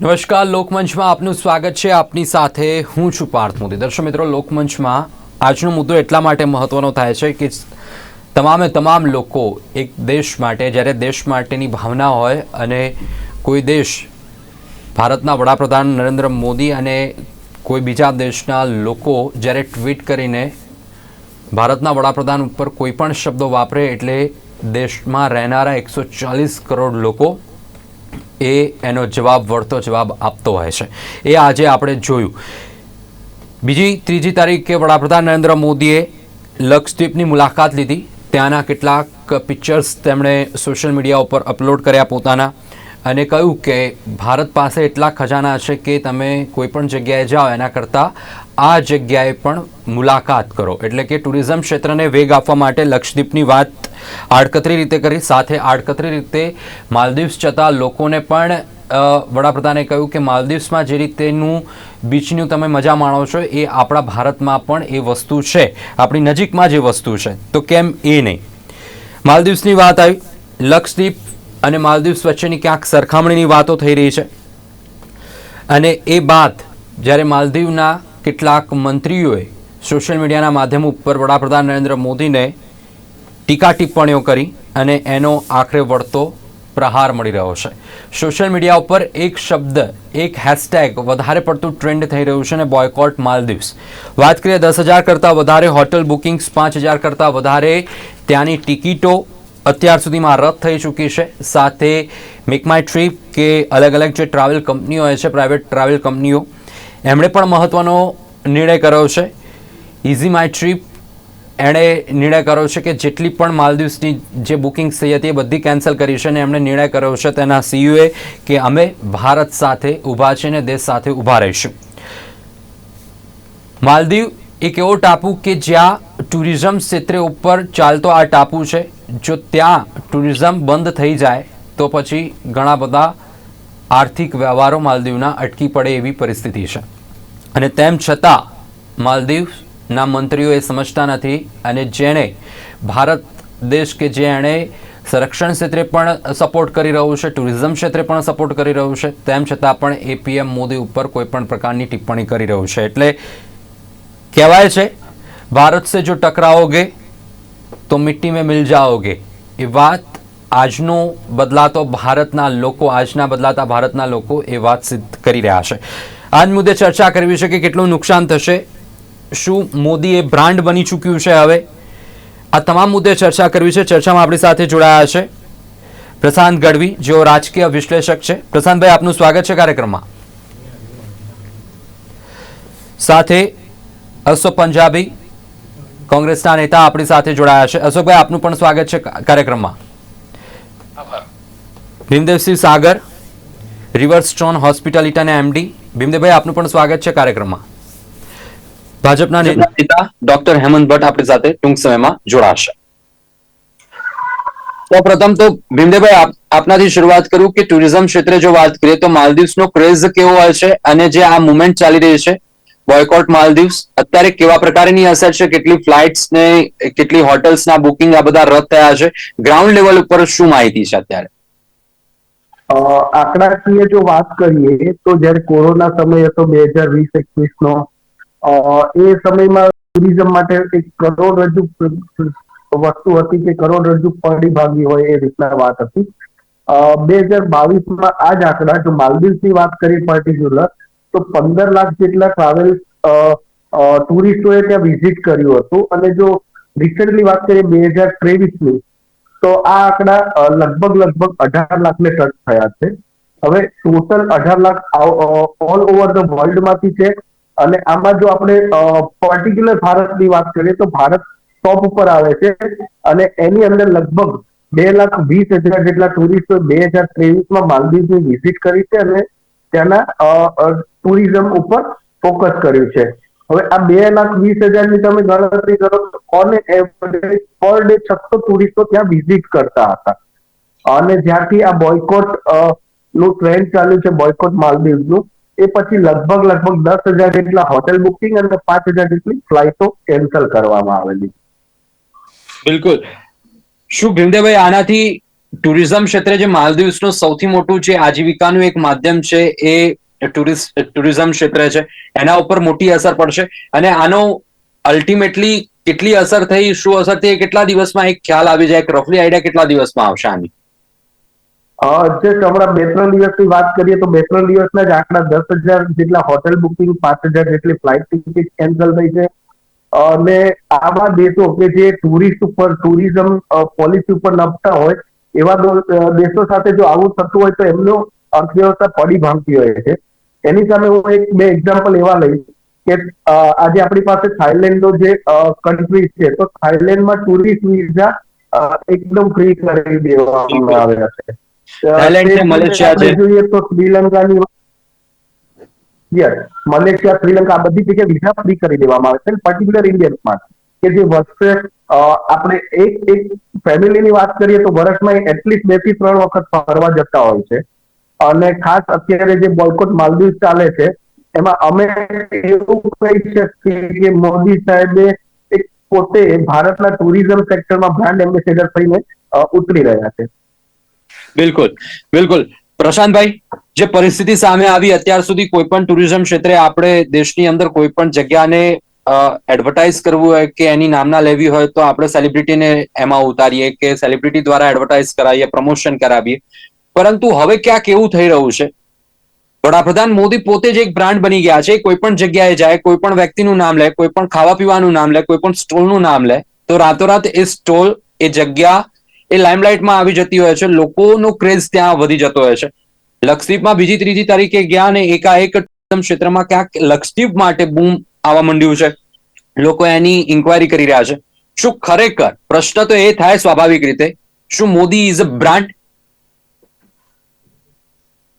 નમસ્કાર, લોકમંચમાં આપનું સ્વાગત છે. આપની સાથે હું છું પાર્થ મોદી. દર્શક મિત્રો, લોકમંચમાં આજનો મુદ્દો એટલા માટે મહત્વનો થાય છે કે તમામે તમામ લોકો એક દેશ માટે, જ્યારે દેશ માટેની ભાવના હોય અને કોઈ દેશ ભારતના વડાપ્રધાન નરેન્દ્ર મોદી અને કોઈ બીજા દેશના લોકો જ્યારે ટ્વીટ કરીને ભારતના વડાપ્રધાન ઉપર કોઈ પણ શબ્દો વાપરે એટલે દેશમાં રહેનારા એકસો ચાલીસ કરોડ લોકો એ એનો જવાબ, વળતો જવાબ આપતો હોય છે. એ આજે આપણે જોયું. બીજી, ત્રીજી તારીખે વડાપ્રધાન નરેન્દ્ર મોદીએ લક્ષદ્વીપની મુલાકાત લીધી. ત્યાંના કેટલાક પિક્ચર્સ તેમણે સોશિયલ મીડિયા ઉપર અપલોડ કર્યા પોતાના અને કહ્યું કે ભારત પાસે એટલા ખજાના છે કે તમે કોઈપણ જગ્યાએ જાઓ, એના કરતાં આ જગ્યાએ પણ મુલાકાત કરો. એટલે કે ટુરિઝમ ક્ષેત્રને વેગ આપવા માટે લક્ષદ્વીપની વાત આડકતરી રીતે કરી, સાથે આડકતરી રીતે માલદીવ્સ જતા લોકોને પણ વડાપ્રધાને કહ્યું કે માલદીવ્સમાં જે રીતેનું બીચનું તમે મજા માણો છો, એ આપણા ભારતમાં પણ એ વસ્તુ છે. આપણી નજીકમાં જે વસ્તુ છે. તો કેમ એ નહીં? માલદીવ્સની વાત આવી. લક્ષદ્વીપ અને માલદીવ્સ વચ્ચેની ક્યાંક સરખામણીની વાતો થઈ રહી છે. અને એ બાદ જ્યારે માલદીવના કેટલાક મંત્રીઓએ સોશિયલ મીડિયાના માધ્યમ ઉપર વડાપ્રધાન નરેન્દ્ર મોદીને ટીકા ટિપ્પણીઓ કરી અને એનો આખરે વળતો પ્રહાર મળી રહ્યો છે. સોશિયલ મીડિયા ઉપર એક શબ્દ, એક હેશટેગ વધારે પડતું ટ્રેન્ડ થઈ રહ્યું છે અને બોયકોટ માલદીવ્સ. વાત કરીએ દસ હજાર કરતાં વધારે હોટલ બુકિંગ્સ પાંચ હજાર કરતાં વધારે ત્યાંની ટિકિટો અત્યાર સુધીમાં રદ થઈ ચૂકી છે. સાથે મેક માય ટ્રીપ કે અલગ અલગ જે ટ્રાવેલ કંપનીઓ છે પ્રાઇવેટ ટ્રાવેલ કંપનીઓ એમણે પણ મહત્ત્વનો નિર્ણય કર્યો છે. ઇઝી માય ટ્રીપ એણે નિર્ણય કર્યો છે કે જેટલી પણ માલદીવ્સની જે બુકિંગ્સ થઈ હતી એ બધી કેન્સલ કરી છે અને એમણે નિર્ણય કર્યો છે તેના સીયુએ કે અમે ભારત સાથે ઊભા છે અને દેશ સાથે ઊભા રહીશું. માલદીવ એક એવો ટાપુ કે જ્યાં ટુરિઝમ ક્ષેત્રે ઉપર ચાલતો આ ટાપુ છે. જો ત્યાં ટુરિઝમ બંધ થઈ જાય, તો પછી ઘણા બધા આર્થિક વ્યવહારો માલદીવના અટકી પડે એવી પરિસ્થિતિ છે. અને તેમ છતાં માલદીવના મંત્રીઓ એ સમજતા નથી અને જેણે ભારત દેશ કે જે એણે સંરક્ષણ ક્ષેત્રે પણ સપોર્ટ કરી રહ્યું છે ટુરિઝમ ક્ષેત્રે પણ સપોર્ટ કરી રહ્યું છે, તેમ છતાં પણ એ પીએમ મોદી ઉપર કોઈ પણ પ્રકારની ટિપ્પણી કરી રહ્યું છે. એટલે કહેવાય છે, ભારત સે જો ટકરાઓગે, તો મિટ્ટી મેં મિલ જાઓગે. એ વાત આજનો બદલાતો ભારતના લોકો, આજના બદલાતા ભારતના લોકો એ વાત સિદ્ધ કરી રહ્યા છે. આજ મુદ્દે ચર્ચા કરવી છે કે કેટલું નુકસાન થશે શું મોદી એ બ્રાન્ડ બની ચૂક્યું છે હવે? આ તમામ મુદ્દે ચર્ચા કરવી છે. ચર્ચામાં આપણી સાથે જોડાયા છે પ્રશાંત ગઢવી જેઓ રાજકીય વિશ્લેષક છે. પ્રશાંતભાઈ આપનું સ્વાગત છે કાર્યક્રમમાં. સાથે અશોક પંજાબી કોંગ્રેસના નેતા આપણી સાથે જોડાયા છે. અશોકભાઈ આપનું પણ સ્વાગત છે કાર્યક્રમમાં. ભીમદેવસિંહ સાગર રિવર્સ સ્ટોન હોસ્પિટાલિટાના એમડી. ભીમદેવભાઈ આપનું પણ સ્વાગત છે કાર્યક્રમમાં. ભાજપના નેતા ડોક્ટર હેમંત ભટ્ટ આપણી સાથે ટૂંક સમયમાં જોડાશે. સૌપ્રથમ તો ભીમદેવભાઈ આપનાથી શરૂઆત કરું કે ટુરિઝમ ક્ષેત્રે જો વાત કરીએ તો માલદીવ્સનો ક્રેઝ કેવો હોય છે અને જે આ મુવમેન્ટ ચાલી રહી છે? બોયકોટ માલદીવ્સ અત્યારે કેવા પ્રકારની અસર છે? કેટલી ફ્લાઇટ્સ ને કેટલી હોટલ્સ ના બુકિંગ આ બધા રદ થયા છે? ગ્રાઉન્ડ લેવલ ઉપર શું માહિતી છે અત્યારે? આંકડાકીય જો વાત કરીએ તો જ્યારે કોરોના સમય હતો બે હજાર વીસ એકવીસ નો એ સમયમાં ટુરિઝમ માટે એક કરોડરજ્જુ વસ્તુ હતી કે કરોડરજ્જુ પડી ભાગી હોય એ રીતના વાત હતી. બે હજાર બાવીસમાં આ જ આંકડા, જો માલદીવની વાત કરીએ પર્ટિક્યુલર તો પંદર લાખ જેટલા ટ્રાવેલ ટુરિસ્ટોએ ત્યાં વિઝિટ કર્યું હતું. અને જો રિસેન્ટલી વાત કરીએ બે હજાર ત્રેવીસની, તો આ આંકડા લગભગ લગભગ અઢાર લાખને ટચ થયા છે. હવે ટોટલ અઢાર લાખ ઓલ ઓવર ધ વર્લ્ડમાંથી છે અને આમાં જો આપણે પર્ટિક્યુલર ભારતની વાત કરીએ તો ભારત ટોપ ઉપર આવે છે અને એની અંદર લગભગ બે લાખ વીસ હજાર જેટલા ટુરિસ્ટો બે હજાર ત્રેવીસમાં માલદીવની વિઝિટ કરી છે અને ત્યાંના ટુરિઝમ ઉપર ફોકસ કર્યું છે. હવે આ બે લાખ વીસ હજારની તમે ગણતરી કરો ઓન એવરેજ પર ડે છસો ટુરિસ્ટો ત્યાં વિઝિટ કરતા હતા. અને જ્યાંથી આ બોયકોટનું ટ્રેન્ડ ચાલ્યું છે બોયકોટ માલદીવ્સનું એ પછી લગભગ લગભગ દસ હજાર જેટલા હોટેલ બુકિંગ અને પાંચ હજાર જેટલી ફ્લાઇટો કેન્સલ કરવામાં આવેલી. બિલકુલ. શું ભીમદેવભાઈ આનાથી ટુરિઝમ ક્ષેત્રે જે માલદીવ્સનું સૌથી મોટું જે આજીવિકાનું એક માધ્યમ છે, એ ટુરિસ્ટ ટુરિઝમ ક્ષેત્રે છે. એના ઉપર મોટી અસર પડશે. અને આનો અલ્ટિમેટલી કેટલી અસર થઈ, શું અસર થઈ કેટલા દિવસમાં, એક ખ્યાલ આવી જાય રફલી આઈડિયા કેટલા દિવસમાં આવશે આની? જસ્ટ હમણાં બે ત્રણ દિવસની વાત કરીએ તો બે ત્રણ દિવસના જ આંકડા દસ હજાર જેટલા હોટેલ બુકિંગ, પાંચ હજાર જેટલી ફ્લાઇટ ટિકિટ કેન્સલ થઈ છે. અને આવા દેશો કે જે ટુરિસ્ટ ઉપર, ટુરિઝમ પોલિસી ઉપર નપતા હોય, એવા દેશો સાથે જો આવું થતું હોય તો એમનો અર્થવ્યવસ્થા પડી ભાંગતી હોય છે. એની સામે હું એક, બે એક્ઝામ્પલ એવા લઈશ કે આજે આપણી પાસે થાઈલેન્ડનો જે કન્ટ્રી છે, તો થાઈલેન્ડમાં ટુરિસ્ટ વિઝા એકદમ ફ્રી કરી દેવામાં આવ્યા છે. થાઈલેન્ડ છે, મલેશિયા છે. જોઈએ તો શ્રીલંકાની યસ મલેશિયા શ્રીલંકા બધી જગ્યાએ વિઝા ફ્રી કરી દેવામાં આવે છે. પર્ટિક્યુલર ઇન્ડિયન્સ માટે કે જે વર્ષે આપણે એક એક ફેમિલીની વાત કરીએ તો વર્ષમાં એટલીસ્ટ બેથી ત્રણ વખત ફરવા જતા હોય છે. અને ખાસ અત્યારે જે બોયકોટ માલદીવ ચાલે છે એમાં અમે એવું કહી શકીએ કે મોદી સાહેબે એક પોતે ભારતના ટુરિઝમ સેક્ટરમાં બ્રાન્ડ એમ્બેસેડર થઈને ઉતરી રહ્યા છે. બિલકુલ બિલકુલ. પ્રશાંતભાઈ, જે પરિસ્થિતિ સામે આવી અત્યાર સુધી કોઈ પણ ટુરિઝમ ક્ષેત્રે આપણે દેશની અંદર કોઈ પણ જગ્યાને એડવર્ટાઇઝ કરવું હોય કે એની નામના લેવી હોય તો આપણે સેલિબ્રિટીને એમાં ઉતારીએ કે સેલિબ્રિટી દ્વારા એડવર્ટાઇઝ કરાવીએ પ્રમોશન કરાવીએ. પરંતુ હવે ક્યાંક એવું થઈ રહ્યું છે. વડાપ્રધાન મોદી પોતે જ એક બ્રાન્ડ બની ગયા છે. કોઈ પણ જગ્યાએ જાય કોઈ પણ વ્યક્તિનું નામ લે કોઈ પણ ખાવા પીવાનું નામ લે કોઈ પણ સ્ટોલનું નામ લે, તો રાતોરાત એ સ્ટોલ, એ જગ્યા એ લાઇમલાઇટમાં આવી જતી હોય છે. લોકોનો ક્રેઝ ત્યાં વધી જતો હોય છે. લક્ષદ્વીપમાં બીજી ત્રીજી તારીખે ગયા અને એકાએક ટુરિઝમ ક્ષેત્રમાં ક્યાંક લક્ષદ્વીપ માટે બૂમ આવવા માંડ્યું છે. લોકો એની ઇન્ક્વાયરી કરી રહ્યા છે. શું ખરેખર પ્રશ્ન તો એ થાય સ્વાભાવિક રીતે. શું મોદી ઇઝ અ બ્રાન્ડ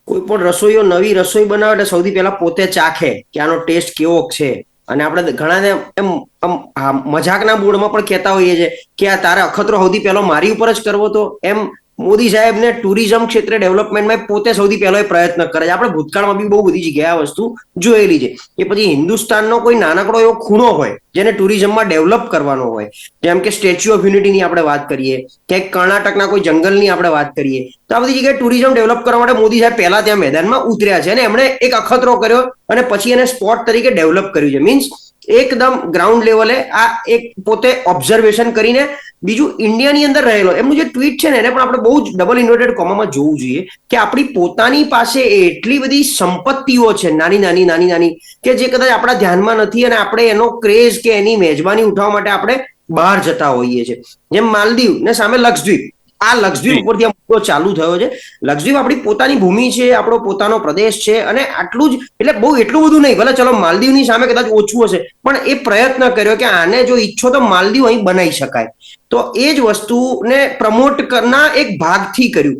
કોઈ પણ રસોઈઓ નવી રસોઈ બનાવે એટલે સૌથી પહેલા પોતે ચાખે કે આનો ટેસ્ટ કેવો છે. અને આપણે ઘણાને એમ, આમ મજાકના બોર્ડમાં પણ કહેતા હોઈએ છીએ કે આ તારે અખતરો સૌથી પહેલો મારી ઉપર જ કરવો તો એમ મોદી સાહેબને ટુરિઝમ ક્ષેત્રે ડેવલપમેન્ટમાં પોતે સૌથી પહેલો પ્રયત્ન કરે છે. આપણે ભૂતકાળમાં બી બહુ બધી જગ્યાએ વસ્તુ જોયેલી છે. કે પછી હિન્દુસ્તાનનો કોઈ નાનકડો એવો ખૂણો હોય, જેને ટુરિઝમમાં ડેવલપ કરવાનો હોય, જેમ કે સ્ટેચ્યુ ઓફ યુનિટીની આપણે વાત કરીએ કે કર્ણાટકના કોઈ જંગલની આપણે વાત કરીએ, તો આ બધી જગ્યાએ ટુરિઝમ ડેવલપ કરવા માટે મોદી સાહેબ પહેલા ત્યાં મેદાનમાં ઉતર્યા છે અને એમણે એક અખતરો કર્યો અને પછી એને સ્પોટ તરીકે ડેવલપ કર્યું છે. મીન્સ એકદમ ગ્રાઉન્ડ લેવલે આ એક પોતે ઓબ્ઝર્વેશન કરીને બીજું ઇન્ડિયાની અંદર રહેલો. એમનું જે ટ્વીટ છે ને, એને પણ આપણે બહુ જ ડબલ ઇન્વર્ટેડ કોમામાં જોવું જોઈએ કે આપણી પોતાની પાસે એટલી બધી સંપત્તિઓ છે, નાની નાની નાની નાની, કે જે કદાચ આપણા ધ્યાનમાં નથી અને આપણે એનો ક્રેઝ કે એની મેજબાની ઉઠાવવા માટે આપણે બહાર જતા હોઈએ છીએ. જેમ માલદીવ ને સામે લક્ષદ્વીપ. આ લક્ષદ્વીપ ઉપરથી આ મુદ્દો ચાલુ થયો છે. લક્ષદ્વીપ આપણી પોતાની ભૂમિ છે આપણો પોતાનો પ્રદેશ છે અને આટલું જ એટલે બહુ એટલું બધું નહીં. ભલે ચલો માલદીવની સામે કદાચ ઓછું હશે પણ એ પ્રયત્ન કર્યો કે આને જો ઈચ્છો તો માલદીવ અહીં બનાવી શકાય. તો એ જ વસ્તુને પ્રમોટ કરના એક ભાગથી કર્યું.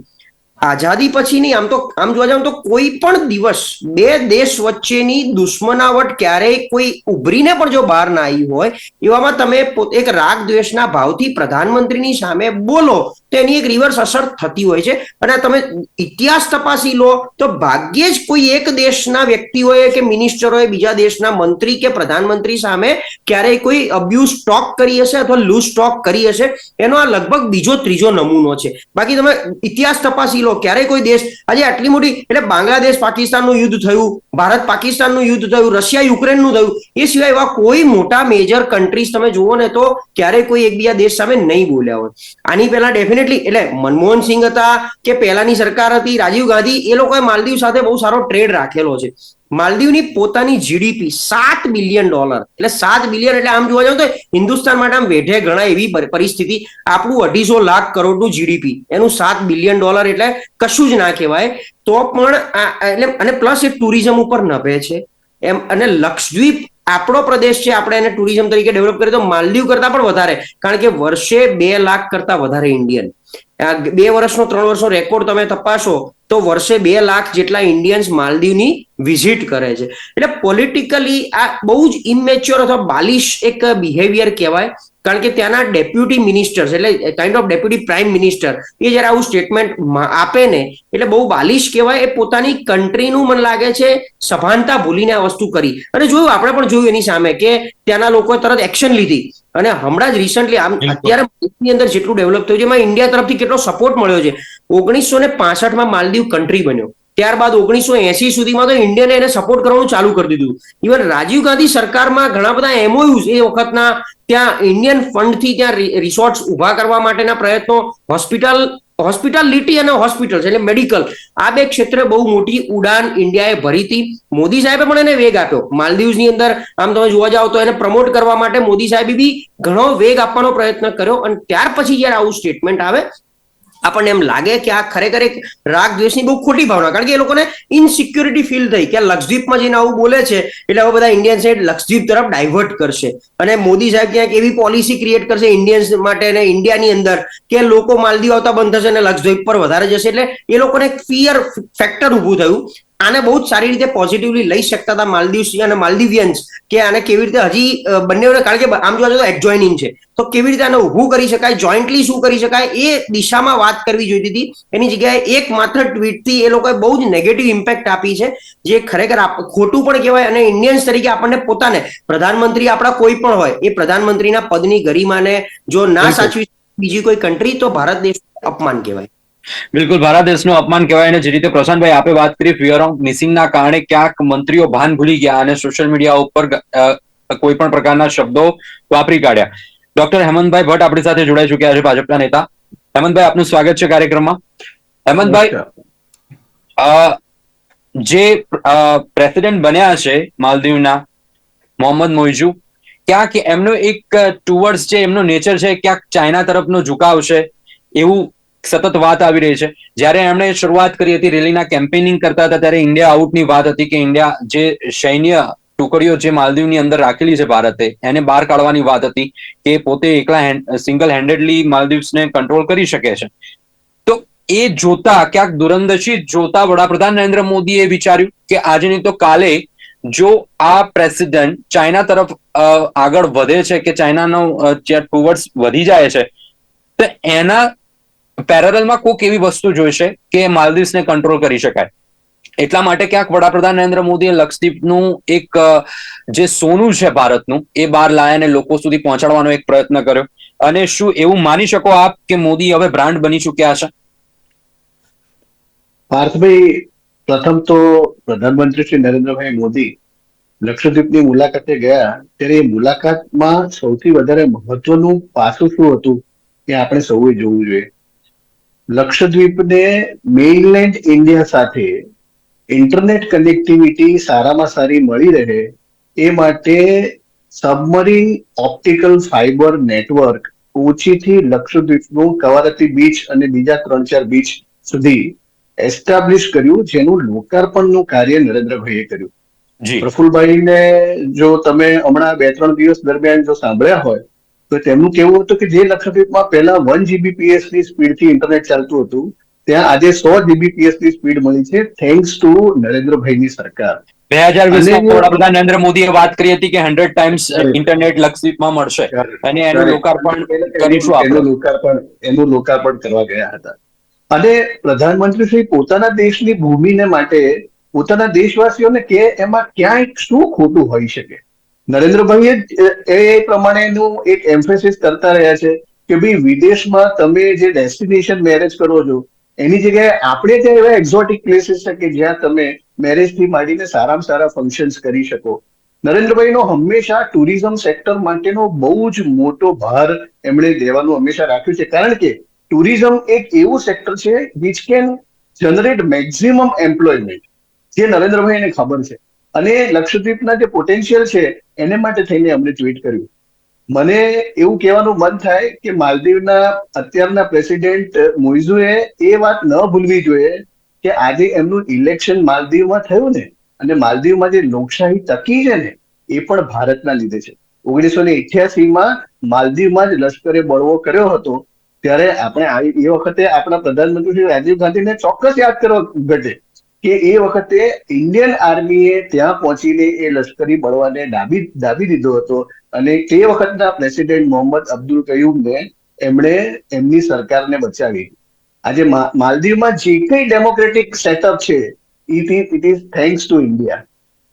આઝાદી પછીની આમ તો આમ જોવા જાવ તો કોઈ પણ દિવસ બે દેશ વચ્ચેની દુશ્મનાવટ ક્યારેય કોઈ ઉભરીને પણ જો બહાર ના આવી હોય એવામાં તમે એક રાગ દ્વેષના ભાવથી પ્રધાનમંત્રીની સામે બોલો તો એની એક રિવર્સ અસર થતી હોય છે. અને તમે ઇતિહાસ તપાસી લો, તો ભાગ્યે જ કોઈ એક દેશના વ્યક્તિઓએ કે મિનિસ્ટરોએ બીજા દેશના મંત્રી કે પ્રધાનમંત્રી સામે ક્યારેય કોઈ અબ્યુઝ સ્ટોક કરી હશે અથવા લૂઝ સ્ટોક કરી હશે, એનો આ લગભગ બીજો ત્રીજો નમૂનો છે. બાકી તમે ઇતિહાસ તપાસી લો, ક્યારેય કોઈ દેશ આજે આટલી મોટી, એટલે બાંગ્લાદેશ પાકિસ્તાનનું યુદ્ધ થયું, ભારત પાકિસ્તાનનું યુદ્ધ થયું, રશિયા યુક્રેનનું થયું, એ સિવાય એવા કોઈ મોટા મેજર કન્ટ્રીઝ તમે જુઓ ને તો ક્યારેય કોઈ એકબીજા દેશ સામે નહીં બોલ્યા હોય. આની પહેલા ડેફિનેટલી એટલે મનમોહન સિંહ હતા કે પહેલાની સરકાર હતી, રાજીવ ગાંધી, એ લોકોએ માલદીવ સાથે બહુ સારો ટ્રેડ રાખેલો છે. માલદીવની પોતાની જીડીપી સાત બિલિયન ડોલર એટલે સાત બિલિયન એટલે આમ જોવા જાવ તો હિન્દુસ્તાન માટે આમ વેઠે ગણા એવી પરિસ્થિતિ. આપણું અઢીસો લાખ કરોડનું જીડીપી એનું સાત બિલિયન ડોલર એટલે કશું જ ના કહેવાય. તો પણ એટલે, અને પ્લસ એ ટુરિઝમ ઉપર નભે છે. એમ, અને લક્ષદ્વીપ આપણો પ્રદેશ છે, આપણે એને ટુરિઝમ તરીકે ડેવલપ કરીએ તો માલદીવ કરતા પણ વધારે. કારણ કે વર્ષે બે લાખ કરતા વધારે ઇન્ડિયન બે વર્ષનો, ત્રણ વર્ષનો રેકોર્ડ તમે તપાસો, તો વર્ષે બે લાખ જેટલા ઇન્ડિયન્સ માલદીવની વિઝિટ કરે છે. એટલે પોલિટિકલી આ બહુ જ ઇમેચ્યોર અથવા બાલિશ એક બિહેવિયર કહેવાય. કારણ કે ત્યાંના ડેપ્યુટી મિનિસ્ટર્સ એટલે kind of deputy prime minister એ જ્યારે આવું સ્ટેટમેન્ટ આપે ને એટલે બહુ બાલિશ કહેવાય એ પોતાની કન્ટ્રીનું મને લાગે છે સભાનતા ભૂલીને આ વસ્તુ કરી. અને જોયું આપણે પણ જોયું એની સામે કે ત્યાંના લોકોએ તરત એક્શન લીધી. અને હમણાં જ રિસન્ટલી આમ અત્યારે અંદર જેટલું ડેવલપ થયું છે એમાં ઇન્ડિયા તરફથી કેટલો સપોર્ટ મળ્યો છે? ઓગણીસો ને પાસઠમાં માલદીવ કન્ટ્રી બન્યો. ત્યારબાદ ઓગણીસો એસી સુધીમાં તો ઇન્ડિયાને એને સપોર્ટ કરવાનું ચાલુ કરી દીધું. ઇવન રાજીવ ગાંધી સરકારમાં ઘણા બધા એમઓયુઝ એ વખતના ત્યાં ઇન્ડિયન ફંડથી ત્યાં રિસોર્ટ્સ ઊભા કરવા માટેના પ્રયત્નો હોસ્પિટલ હોસ્પિટાલિટી અને હોસ્પિટલ એટલે મેડિકલ આ બે ક્ષેત્રે બહુ મોટી ઉડાન ઇન્ડિયાએ ભરી હતી. મોદી સાહેબે પણ એને વેગ આપ્યો. માલદીવ્સની અંદર આમ તમે જોવા જાઓ તો એને પ્રમોટ કરવા માટે મોદી સાહેબે બી ઘણો વેગ આપવાનો પ્રયત્ન કર્યો અને ત્યાર પછી જ્યારે આવું સ્ટેટમેન્ટ આવે આપણને એમ લાગે કે આ ખરેખર એક રાગ દ્વેષની બહુ ખોટી ભાવના. કારણ કે એ લોકોને ઇનસિક્યોરિટી ફીલ થઈ કે લક્ષદ્વીપમાં જઈને આવું બોલે છે એટલે હવે બધા ઇન્ડિયન સાઈડ લક્ષદ્વીપ તરફ ડાયવર્ટ કરશે. અને મોદી સાહેબ ક્યાંક એવી પોલિસી ક્રિએટ કરશે ઇન્ડિયન્સ માટે અને ઇન્ડિયાની અંદર કે લોકો માલદીવ આવતા બંધ થશે અને લક્ષદ્વીપ પર વધારે જશે. એટલે એ લોકોને એક ફિયર ફેક્ટર ઊભું થયું. આને બહુ જ સારી રીતે પોઝિટિવલી લઈ શકતા હતા માલદીવ્સ અને માલદીવિયન્સ કે આને કેવી રીતે હજી બંને કારણ કે આમ જોવા તો એડજોઇનિંગ છે. તો કેવી રીતે આને ઊભું કરી શકાય જોઈન્ટલી શું કરી શકાય એ દિશામાં વાત કરવી જોઈતી હતી. એની જગ્યાએ એક માત્ર ટ્વીટથી એ લોકોએ બહુ જ નેગેટિવ ઇમ્પેક્ટ આપી છે જે ખરેખર ખોટું પણ કહેવાય અને ઇન્ડિયન્સ તરીકે આપણને પોતાને પ્રધાનમંત્રી આપણા કોઈ પણ હોય એ પ્રધાનમંત્રીના પદની ગરિમાને જો ના સાચવી બીજી કોઈ કન્ટ્રી તો ભારત દેશ અપમાન કહેવાય. બિલકુલ, ભારત દેશનું અપમાન કહેવાય અને જે રીતે પ્રશાંતભાઈ આપે વાત કરી ફિયર ઓફ મિસિંગના કારણે ક્યાંક મંત્રીઓ ભાન ભૂલી ગયા અને સોશિયલ મીડિયા ઉપર કોઈ પણ પ્રકારના શબ્દો વાપરી કાઢ્યા. ડોક્ટર હેમંતભાઈ ભટ્ટ આપણી સાથે જોડાઈ ચુક્યા છે ભાજપના નેતા. હેમંતભાઈ, આપનું સ્વાગત છે કાર્યક્રમમાં. હેમંતભાઈ જે પ્રેસિડેન્ટ બન્યા છે માલદીવના, મોહમ્મદ મોઇજુ, ક્યાંક એમનો એક ટુવર્ડ્સ છે, એમનો નેચર છે, ક્યાંક ચાઇના તરફનો ઝુકાવ છે, એવું સતત વાત આવી રહી છે. જ્યારે એમણે શરૂઆત કરી હતી રેલીના કેમ્પેનિંગ કરતા હતા, ત્યારે ઇન્ડિયા આઉટની વાત હતી કે ઇન્ડિયા જે સૈન્ય ટુકડીઓ જે માલદીવની અંદર રાખેલી છે ભારતે, એને બહાર કાઢવાની વાત હતી કે પોતે એકલા સિંગલ હેન્ડેડલી માલદીવ્સને કંટ્રોલ કરી શકે છે. તો એ જોતા, ક્યાંક દુરંદશી જોતા વડાપ્રધાન નરેન્દ્ર મોદીએ વિચાર્યું કે આજે નહીં તો કાલે જો આ પ્રેસિડેન્ટ ચાઇના તરફ આગળ વધે છે કે ચાઇનાનો ટુવર્ડ્સ વધી જાય છે, તો એના પેરેલમાં કોઈક એવી વસ્તુ જોઈશે કે માલદીવ્સને કંટ્રોલ કરી શકાય. એટલા માટે ક્યાંક વડાપ્રધાન નરેન્દ્ર મોદીએ લક્ષદ્વીપનું એક જે સોનું છે ભારતનું, એ બહાર લાયા લોકો સુધી પહોંચાડવાનો એક પ્રયત્ન કર્યો. અને શું એવું માની શકો આપ કે મોદી હવે બ્રાન્ડ બની ચૂક્યા છે પાર્થભાઈ, પ્રથમ તો પ્રધાનમંત્રી શ્રી નરેન્દ્રભાઈ મોદી લક્ષદ્વીપની મુલાકાતે ગયા. ત્યારે એ મુલાકાતમાં સૌથી વધારે મહત્વનું પાસું શું હતું એ આપણે સૌએ જોવું જોઈએ. લક્ષદ્વીપને મેઇનલેન્ડ ઇન્ડિયા સાથે ઇન્ટરનેટ કનેક્ટિવિટી સારામાં સારી મળી રહે એ માટે સબમરીન ઓપ્ટિકલ ફાઇબર નેટવર્ક કોચીથી લક્ષદ્વીપનું કવારતી બીચ અને બીજા ત્રણ ચાર બીચ સુધી એસ્ટાબ્લિશ કર્યું જેનું લોકાર્પણનું કાર્ય નરેન્દ્રભાઈએ કર્યું. જી. પ્રફુલભાઈને જો તમે હમણાં બે ત્રણ દિવસ દરમિયાન જો સાંભળ્યા હોય તો તેમનું કેવું હતું કે જે લક્ષદ્વીપમાં પહેલા વન જીબીપીએસની સ્પીડથી ઇન્ટરનેટ ચાલતું હતું ત્યાં આજે સો જીબીપીએસની સ્પીડ મળી છે થેન્ક્સ ટુ નરેન્દ્રભાઈની સરકાર. બે હજાર વીસમાં વડાપ્રધાન નરેન્દ્ર મોદીએ વાત કરી હતી કે હંડ્રેડ ટાઈમ્સ ઇન્ટરનેટ લક્ષદ્વીપમાં મળશે. અને એનું લોકાર્પણ કરીશું એનું લોકાર્પણ એનું લોકાર્પણ કરવા ગયા હતા. અને પ્રધાનમંત્રી શ્રી પોતાના દેશની ભૂમિને માટે પોતાના દેશવાસીઓને કે એમાં ક્યાંય શું ખોટું હોઈ શકે? એ એ પ્રમાણેનું એક એમ્ફેસિસ કરતા રહ્યા છે કે ભાઈ વિદેશમાં તમે જે ડેસ્ટિનેશન મેરેજ કરો છો, એની જગ્યાએ આપણે ત્યાં એવા એક્ઝોટિક પ્લેસીસ છે કે જ્યાં તમે મેરેજથી માંડીને સારામાં સારા ફંક્શન્સ કરી શકો. નરેન્દ્રભાઈનો હંમેશા ટુરિઝમ સેક્ટર માટેનો બહુ જ મોટો ભાર એમણે દેવાનું હંમેશા રાખ્યું છે. કારણ કે ટુરિઝમ એક એવું સેક્ટર છે which can generate maximum employment જે નરેન્દ્રભાઈને ખબર છે. અને લક્ષદ્વીપના જે પોટેન્શિયલ છે, એને માટે થઈને અમને ટ્વીટ કર્યું. મને એવું કહેવાનું મન થાય કે માલદીવના અત્યારના પ્રેસિડેન્ટ મોઇઝુએ એ વાત ન ભૂલવી જોઈએ કે આજે એમનું ઇલેક્શન માલદીવમાં થયું ને, અને માલદીવમાં જે લોકશાહી ટકી છે ને, એ પણ ભારતના લીધે છે. ઓગણીસો ને ઇઠ્યાસીમાં માલદીવમાં જ લશ્કરે બળવો કર્યો હતો, ત્યારે આપણે એ વખતે આપણા પ્રધાનમંત્રી શ્રી રાજીવ ગાંધીને ચોક્કસ યાદ કરવા ઘટે. કે એ વખતે ઇન્ડિયન આર્મીએ ત્યાં પહોંચીને એ લશ્કરી બળવાને ડાબી દાબી દીધો હતો. અને તે વખતના પ્રેસિડેન્ટ મોહમ્મદ અબ્દુલ કયુમને એમણે એમની સરકારને બચાવી. આજે માલદીવમાં જે કંઈ ડેમોક્રેટિક સેટઅપ છે it is it is thanks to India.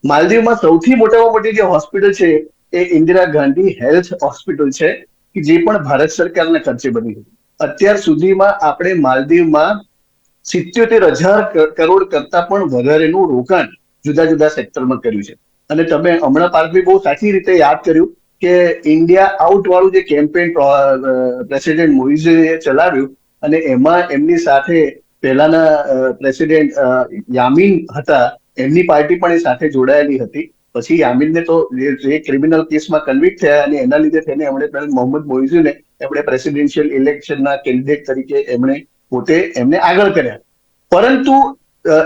માલદીવમાં સૌથી મોટામાં મોટી જે હોસ્પિટલ છે, એ ઇન્દિરા ગાંધી હેલ્થ હોસ્પિટલ છે, કે જે પણ ભારત સરકારના ખર્ચે બની હતી. અત્યાર સુધીમાં આપણે માલદીવમાં સિત્યોતેર હજાર કરોડ કરતા પણ વધારેનું રોકાણ જુદા જુદા સેક્ટરમાં કર્યું છે. અને તમે હમણાં પાર્કભાઈ બહુ સાચી રીતે યાદ કર્યું કે ઇન્ડિયા આઉટ વાળું જે કેમ્પેન પ્રેસિડેન્ટ મોઇઝે ચલાવ્યું અને એમાં એમની સાથે પહેલાના પ્રેસિડેન્ટ યામીન હતા, એમની પાર્ટી પણ એ સાથે જોડાયેલી હતી. પછી યામીનને તો જે ક્રિમિનલ કેસમાં કન્વિક્ટ થયા અને એના લીધે થઈને એમણે મોહમ્મદ મોઇઝુને એમણે પ્રેસિડેન્શિયલ ઇલેક્શનના કેન્ડિડેટ તરીકે એમણે પોતે એમને આગળ કર્યા. પરંતુ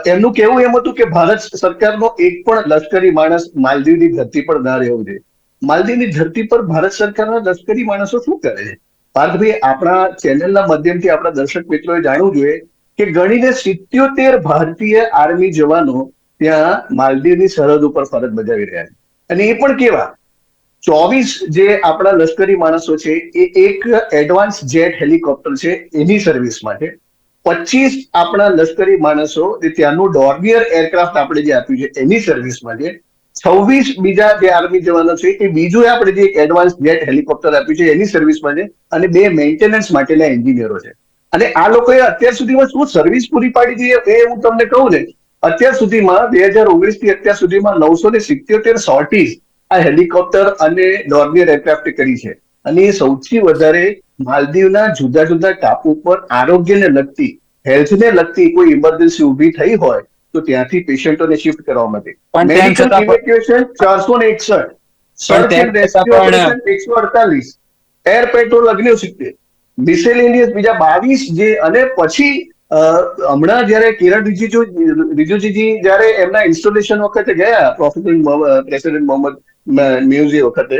એમનું કેવું એમ હતું કે ભારત સરકારનો એક પણ લશ્કરી માણસ માલદીવની ધરતી પર ના રહેવો જોઈએ. માલદીવની ધરતી પર ભારત સરકારના લશ્કરી માણસો શું કરે છે? પાર્થભાઈ, આપણા ચેનલના માધ્યમથી આપણા દર્શક મિત્રોએ જાણવું જોઈએ કે ગણીને સિત્યોતેર ભારતીય આર્મી જવાનો ત્યાં માલદીવની સરહદ ઉપર ફરજ બજાવી રહ્યા છે. અને એ પણ કેવા? ચોવીસ જે આપણા લશ્કરી માણસો છે, એ એક એડવાન્સ જેટ હેલિકોપ્ટર છે, એની સર્વિસ માટે. પચીસ આપણા લશ્કરી માણસો ત્યાંનું ડોર્નિયર એરક્રાફ્ટ આપણે જે આપ્યું છે, એની સર્વિસ માટે. છવ્વીસ બીજા જે આર્મી જવાનો છે, એ બીજું આપણે જે એડવાન્સ જેટ હેલિકોપ્ટર આપ્યું છે, એની સર્વિસ માટે અને બે મેન્ટેનન્સ માટેના એન્જિનિયરો છે. અને આ લોકોએ અત્યાર સુધીમાં શું સર્વિસ પૂરી પાડી છે, એ હું તમને કહું ને, અત્યાર સુધીમાં બે હજાર ઓગણીસથી અત્યાર સુધીમાં નવસો ને સિત્યોતેર સોર્ટીઝ આ હેલિકોપ્ટર અને ડોર્નિયર એરક્રાફ્ટ કરી છે. અને એ સૌથી વધારે માલદીવના જુદા જુદા ટાપુ પર આરોગ્યને લગતી હેલ્થને લગતી કોઈ ઇમરજન્સી ઊભી થઈ હોય તો ત્યાંથી પેશન્ટોને શિફ્ટ કરવા માટે. ચારસો ને એકસઠ. એકસો અડતાલીસ. એર પેટ્રોલ અગ્નિ સિત્તેર મિસેલેનિયસ બીજા બાવીસ જે અને પછી હમણાં જયારે કિરણ રિજિજુ રિજુજીજી જયારે એમના ઇન્સ્ટોલેશન વખતે ગયા પ્રોફેસર પ્રેસિડેન્ટ મોહમ્મદ મ્યુઝી વખતે.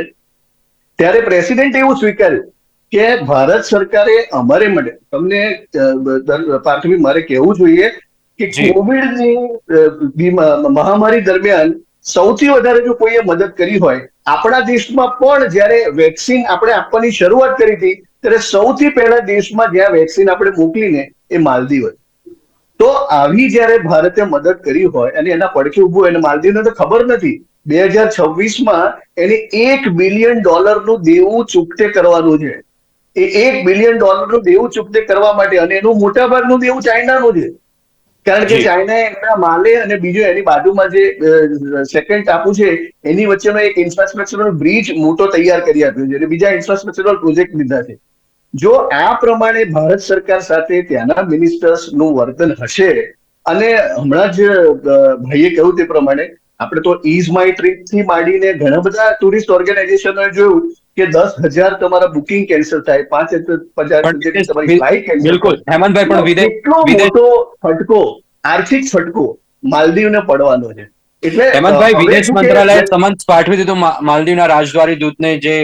ત્યારે પ્રેસિડેન્ટ એવું સ્વીકાર્યું કે ભારત સરકારે અમારે માટે તમને પાર્થવી મારે કહેવું જોઈએ કે કોવિડની મહામારી દરમિયાન સૌથી વધારે જો કોઈએ મદદ કરી હોય આપણા દેશમાં પણ જ્યારે વેક્સિન આપણે આપવાની શરૂઆત કરી હતી ત્યારે સૌથી પહેલા દેશમાં જ્યાં વેક્સિન આપણે મોકલીને એ માલદીવ હતી. તો આવી જ્યારે ભારતે મદદ કરી હોય અને એના પડખે ઉભું હોય અને માલદીવને તો ખબર નથી બે હજાર છવ્વીસમાં એને એક બિલિયન ડોલરનું દેવું ચૂકતે કરવાનું છે. એ એક બિલિયન ડોલરનું દેવું ચૂકતે કરવા માટે અને એનું મોટા ભાગનું દેવું ચાઇનાનું છે. કારણ કે ચાઇના ચાઇનાએ એમના માલે અને બીજું એની બાજુમાં જે સેકન્ડ ટાપુ છે એની વચ્ચેનો એક ઇન્ફ્રાસ્ટ્રક્ચરલ બ્રિજ મોટો તૈયાર કરી આપ્યો છે. અને બીજા ઇન્ફ્રાસ્ટ્રક્ચરલ પ્રોજેક્ટ લીધા છે. જો આ પ્રમાણે ભારત સરકાર સાથે ત્યાંના મિનિસ્ટર્સનું વર્તન હશે અને હમણાં જ ભાઈએ કહ્યું તે પ્રમાણે આપણે તો ઇઝ માય ટ્રીપથી માંડીને ઘણા બધા ટુરિસ્ટ ઓર્ગેનાઇઝેશનોએ જોયું કે દસ હજાર તમારા બુકિંગ કેન્સલ થાય પાંચ પચાસ તમારી ફ્લાઇટ કેન્સલ બિલકુલ. હેમંતભાઈ પણ વિદેશ એટલો મોટો ફટકો આર્થિક ફટકો માલદીવને પડવાનો છે. એટલે હેમંતભાઈ વિદેશ મંત્રાલય સમન્સ પાઠવી દીધું. માલદીવના રાજદ્વારી દૂતને જે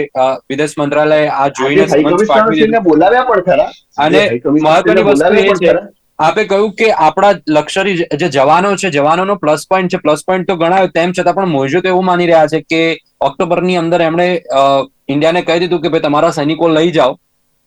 વિદેશ મંત્રાલયે આ જોઈને સમન્સ પાઠવી દીધું. બોલાવ્યા પણ ખરા. અને મહત્વની વસ્તુ એ છે. આપે કહ્યું કે આપણા લક્ષરી જે- જવાનો છે જવાનોનો પ્લસ પોઈન્ટ છે પ્લસ પોઈન્ટ તો ગણાયો તેમ છતાં પણ મોજો તો એવું માની રહ્યા છે કે ઓક્ટોબરની અંદર એમણે ઇન્ડિયાને કહી દીધું કે ભાઈ તમારા સૈનિકો લઈ જાઓ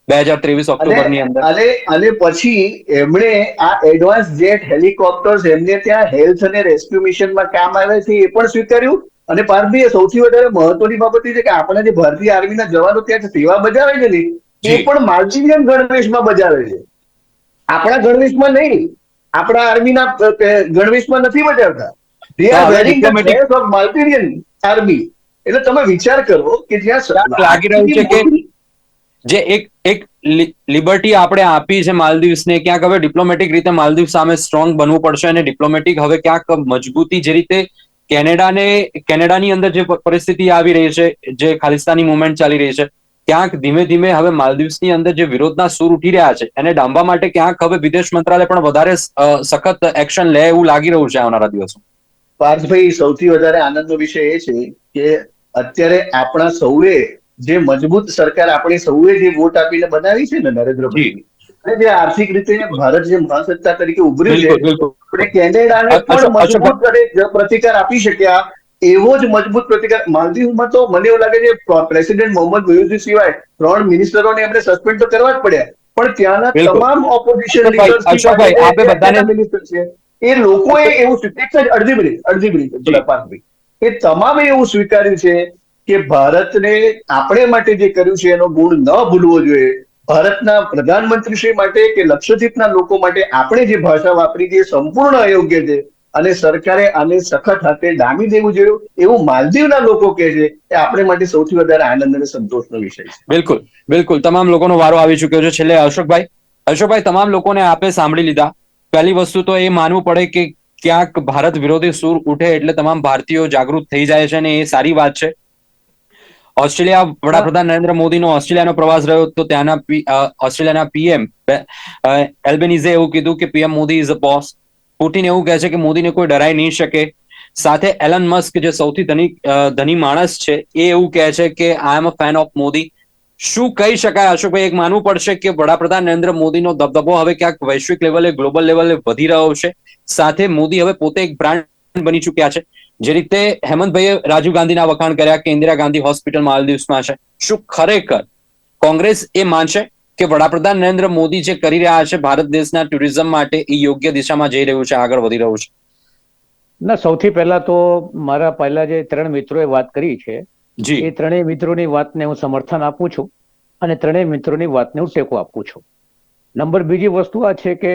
બે હજાર ત્રેવીસ ઓક્ટોબરની ની અંદર. અને અને પછી એમણે આ એડવાન્સ જેટ હેલિકોપ્ટર્સ એમને ત્યાં હેલ્થ અને રેસ્ક્યુ મિશનમાં કામ આવે છે એ પણ સ્વીકાર્યું. અને પાર્થભાઈ સૌથી વધારે મહત્વની બાબત એ છે કે આપણા જે ભારતીય આર્મીના જવાનો ત્યાં સેવા બજાવે છે ને એ પણ માલદીવિયન ગણવેશમાં બજાવે છે. આપણા ગણવેશમાં નહીં. આપણા આર્મીના ગણવેશમાં નથી બજાવતા. They are wearing the dress of Maldivian army એટલે તમે વિચાર કરો કે જ્યાં લાગી રહ્યું છે કે જે એક એક લિબર્ટી આપણે આપી છે માલદીવ્સને ક્યાંક હવે ડિપ્લોમેટિક રીતે માલદીવ સામે સ્ટ્રોંગ બનવું પડશે અને ડિપ્લોમેટિક હવે ક્યાંક મજબૂતી જે રીતે કેનેડાને કેનેડાની અંદર જે પરિસ્થિતિ આવી રહી છે જે ખાલિસ્તાની મુવમેન્ટ ચાલી રહી છે ક્યાંક ધીમે ધીમે હવે માલદીવ્સની અંદર જે વિરોધના સૂર ઉઠી રહ્યા છે એને ડામવા માટે ક્યાંક હવે વિદેશ મંત્રાલય પણ વધારે સખત એક્શન લે એવું લાગી રહ્યું છે આવનારા દિવસો. પાર્થભાઈ સૌથી વધારે આનંદનો વિષય એ છે કે અત્યારે આપણા સૌએ જે મજબૂત સરકાર આપણે સૌએ જે વોટ આપીને બનાવી છે ને નરેન્દ્ર મોદી અને જે આર્થિક રીતે ભારત જે મહાસત્તા તરીકે ઉભર્યું છે આપણે કેનેડાને પણ મજબૂત પ્રતિકાર આપી શક્યા. એવો જ મજબૂત પ્રતિકાર. માલદીવમાં તો મને એવું લાગે છે પ્રેસિડેન્ટ મોહમ્મદ મુયુઝી સિવાય ત્રણ મિનિસ્ટરોને એમને સસ્પેન્ડ તો કરવા જ પડ્યા. પણ ત્યાંના તમામ ઓપોઝિશન લીડર્સ છે. એ લોકોએ એવું એક જ અડધી મિનિટ અડધી મિનિટ એ તમામે એવું સ્વીકાર્યું છે કે ભારતને આપણે માટે જે કર્યું છે એનો ગુણ ન ભૂલવો જોઈએ. ભારતના પ્રધાનમંત્રીશ્રી માટે કે લક્ષદ્વીપના લોકો માટે આપણે જે ભાષા વાપરી છે સંપૂર્ણ અયોગ્ય છે. અને સરકારે આને સખત હાથે ડામી દેવું જોઈએ એવું માલદીવના લોકો કહે છે એ આપણે માટે સૌથી વધારે આનંદ અને સંતોષનો વિષય છે. બિલકુલ બિલકુલ. તમામ લોકોનો વારો આવી ચુક્યો છે. છેલ્લે અશોકભાઈ અશોકભાઈ, તમામ લોકોને આપે સાંભળી લીધા. પહેલી વસ્તુ તો એ માનવું પડે કે ક્યાંક ભારત વિરોધી સૂર ઉઠે એટલે તમામ ભારતીયો જાગૃત થઈ જાય છે અને એ સારી વાત છે. ઓસ્ટ્રેલિયા વડાપ્રધાન નરેન્દ્ર મોદીનો ઓસ્ટ્રેલિયાનો પ્રવાસ રહ્યો તો ત્યાંના ઓસ્ટ્રેલિયાના પીએમ એલ્બેનીઝે એવું કીધું કે PM Modi is a boss. Putin એવું કહે છે કે મોદીને કોઈ ડરાઈ નહીં શકે. સાથે એલન મસ્ક જે સૌથી ધની ધની માણસ છે, એ એવું કહે છે કે I am a fan of Modi. શું કહી શકાય અશોકભાઈ? એક માનવું પડશે કે વડાપ્રધાન નરેન્દ્ર મોદીનો દબદબો હવે ક્યાંક વૈશ્વિક લેવલે, ગ્લોબલ લેવલે વધી રહ્યો છે. સાથે મોદી હવે પોતે એક બ્રાન્ડ બની ચૂક્યા છે. જે રીતે હેમંતભાઈએ રાજીવ ગાંધીના વખાણ કર્યા કે ઇન્દિરા ગાંધી હોસ્પિટલ માલદીવ્સમાં છે. શું ખરેખર કોંગ્રેસ એ માનશે? કે વડાપ્રધાન નરેન્દ્ર મોદી જે કરી રહ્યા છે ભારત દેશના ટુરિઝમ માટે એ યોગ્ય દિશામાં જઈ રહ્યું છે આગળ વધી રહ્યું છે? ના સૌથી પહેલા તો મારા પહેલા જે ત્રણ મિત્રોએ વાત કરી છે જી. એ ત્રણેય મિત્રોની વાતને હું સમર્થન આપું છું અને ત્રણેય મિત્રોની વાતને હું ટેકો આપું છું. નંબર બીજી વસ્તુ આ છે કે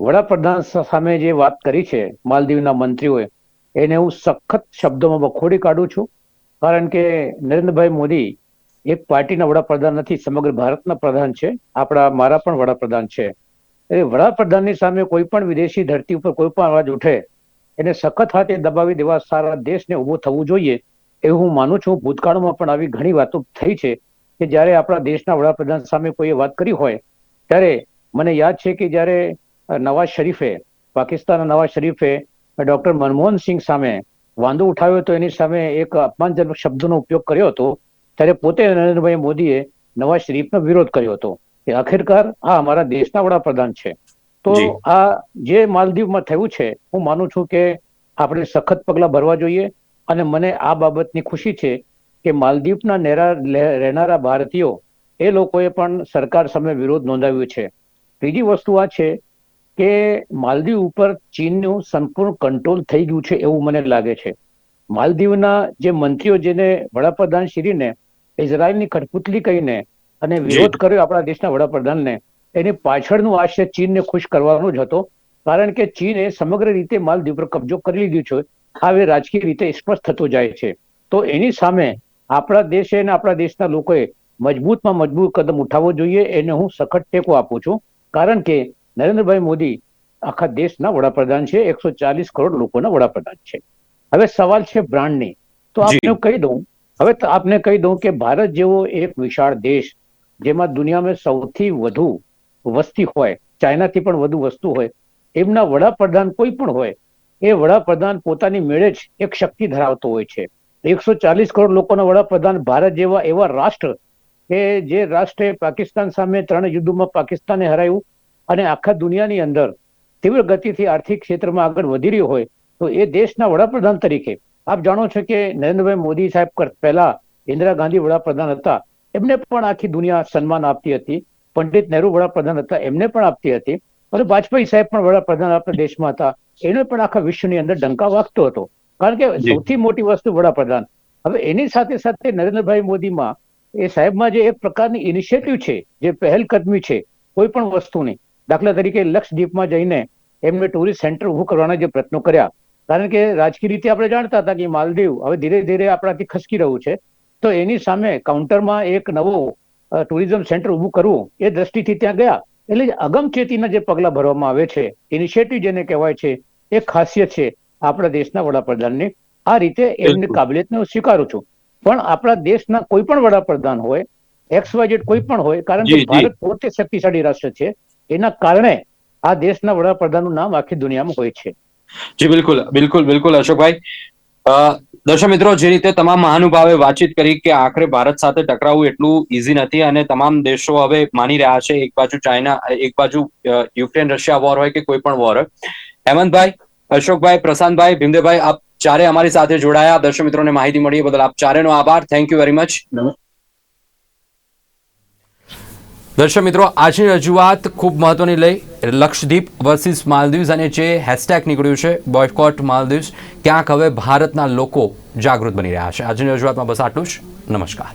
વડાપ્રધાન સામે જે વાત કરી છે માલદીવના મંત્રીઓએ એને હું સખત શબ્દોમાં વખોડી કાઢું છું. કારણ કે નરેન્દ્રભાઈ મોદી એક પાર્ટીના વડાપ્રધાન નથી, સમગ્ર ભારતના પ્રધાન છે. આપણા, મારા પણ વડાપ્રધાન છે. એ વડાપ્રધાનની સામે કોઈ પણ વિદેશી ધરતી ઉપર કોઈ પણ અવાજ ઉઠે, એને સખત હાથે દબાવી દેવા સારા દેશને ઊભો થવું જોઈએ એવું હું માનું છું. ભૂતકાળમાં પણ આવી ઘણી વાતો થઈ છે કે જ્યારે આપણા દેશના વડાપ્રધાન સામે કોઈએ વાત કરી હોય, ત્યારે મને યાદ છે કે જ્યારે નવાઝ શરીફે, પાકિસ્તાનના નવાઝ શરીફે ડોક્ટર મનમોહન સિંહ સામે વાંધો ઉઠાવ્યો તો એની સામે એક અપમાનજનક શબ્દનો ઉપયોગ કર્યો હતો. ત્યારે પોતે નરેન્દ્રભાઈ મોદીએ નવાઝ શરીફનો વિરોધ કર્યો હતો કે આખિરકાર આ અમારા દેશના વડાપ્રધાન છે. તો આ જે માલદીવમાં થયું છે હું માનું છું કે આપણે સખત પગલાં ભરવા જોઈએ અને મને આ બાબતની ખુશી છે કે માલદીવના નેરા રહેનારા ભારતીયો એ લોકોએ પણ સરકાર સામે વિરોધ નોંધાવ્યો છે. ત્રીજી વસ્તુ આ છે કે માલદીવ ઉપર ચીનનું સંપૂર્ણ કંટ્રોલ થઈ ગયું છે એવું મને લાગે છે. માલદીવના જે મંત્રીઓ જેને વડાપ્રધાન શ્રીને ઇઝરાયલની કઠપુતલી કહીને અને વિરોધ કર્યો આપણા દેશના વડાપ્રધાનને એની પાછળનું આશય ચીનને ખુશ કરવાનો જ હતો. કારણ કે ચીને સમગ્ર રીતે માલદીવ પર કબજો કરી લીધો છે. આ હવે રાજકીય રીતે સ્પષ્ટ થતો જાય છે. તો એની સામે આપણા દેશે અને આપણા દેશના લોકોએ મજબૂતમાં મજબૂત કદમ ઉઠાવવો જોઈએ એને હું સખત ટેકો આપું છું. કારણ કે નરેન્દ્રભાઈ મોદી આખા દેશના વડાપ્રધાન છે. એકસો ચાલીસ કરોડ લોકોના વડાપ્રધાન છે. હવે સવાલ છે બ્રાન્ડની. તો. આપને કહી દઉં હવે આપને કહી દઉં કે ભારત જેવો એક વિશાળ દેશ, જેમાં દુનિયામાં સૌથી વધુ વસ્તી હોય, ચાઇનાથી પણ વધુ વસ્તુ હોય, એમના વડાપ્રધાન કોઈ પણ હોય, એ વડાપ્રધાન પોતાની મેળે જ એક શક્તિ ધરાવતો હોય છે. એકસો ચાલીસ કરોડ લોકોના વડાપ્રધાન ભારત જેવા એવા રાષ્ટ્ર કે જે રાષ્ટ્રે પાકિસ્તાન સામે ત્રણ યુદ્ધોમાં પાકિસ્તાને હરાયું અને આખા દુનિયાની અંદર તીવ્ર ગતિથી આર્થિક ક્ષેત્રમાં આગળ વધી રહ્યો હોય, તો એ દેશના વડાપ્રધાન તરીકે આપ જાણો છો કે નરેન્દ્રભાઈ મોદી સાહેબ પહેલા ઇન્દિરા ગાંધી વડાપ્રધાન હતા એમને પણ આખી દુનિયા સન્માન આપતી હતી. પંડિત નહેરુ વડાપ્રધાન હતા એમને પણ આપતી હતી. અને વાજપેયી સાહેબ પણ વડાપ્રધાન આપણા દેશમાં હતા. એને પણ આખા વિશ્વની અંદર ડંકા વાગતો હતો. કારણ કે સૌથી મોટી વસ્તુ વડાપ્રધાન. હવે એની સાથે સાથે નરેન્દ્રભાઈ મોદીમાં એ સાહેબમાં જે એક પ્રકારની ઇનિશિયેટિવ છે જે પહેલકદમી છે કોઈ પણ વસ્તુની દાખલા તરીકે લક્ષદ્વીપમાં જઈને એમને ટુરિસ્ટ સેન્ટર ઊભું કરવાના જે પ્રયત્નો કર્યા. કારણ કે રાજકીય રીતે આપણે જાણતા હતા કે માલદીવ હવે ધીરે ધીરે આપણાથી ખસકી રહ્યું છે. તો એની સામે કાઉન્ટરમાં એક નવો ટુરિઝમ સેન્ટર ઊભું કરવું એ દ્રષ્ટિથી ત્યાં ગયા. એટલે અગમચેતીના જે પગલા ભરવામાં આવે છે ઇનિશિયેટિવ જેને કહેવાય છે એ ખાસિયત છે આપણા દેશના વડાપ્રધાનની. આ રીતે એમની કાબિલિયતને હું સ્વીકારું છું. પણ આપણા દેશના કોઈ પણ વડાપ્રધાન હોય એક્સ વાય ઝેડ કોઈ પણ હોય કારણ કે ભારત પોતે શક્તિશાળી રાષ્ટ્ર છે એના કારણે આ દેશના વડાપ્રધાનનું નામ આખી દુનિયામાં હોય છે. જી, બિલકુલ બિલકુલ બિલકુલ, અશોકભાઈ. દર્શક મિત્રો, જે રીતે તમામ મહાનુભાવે વાતચીત કરી કે આખરે ભારત સાથે ટકરાવવું એટલું ઇઝી નથી અને તમામ દેશો હવે માની રહ્યા છે, એક બાજુ ચાઇના, એક બાજુ યુક્રેન, રશિયા વોર હોય કે કોઈ પણ વોર હોય હેમંતભાઈ, અશોકભાઈ, પ્રશાંતભાઈ, ભીમદેવભાઈ, આપ ચારે અમારી સાથે જોડાયા. દર્શક મિત્રોને માહિતી મળી બદલ આપ ચારેનો આભાર. Thank you very much. દર્શક મિત્રો, આજની રજૂઆત ખૂબ મહત્વની લઈ લક્ષદ્વીપ વર્સિસ માલદીવ્સ અને જે હેશટેગ નીકળ્યું છે બોયકોટ માલદીવ્સ, ક્યાંક હવે ભારતના લોકો જાગૃત બની રહ્યા છે. આજની રજૂઆતમાં બસ આટલું જ. નમસ્કાર.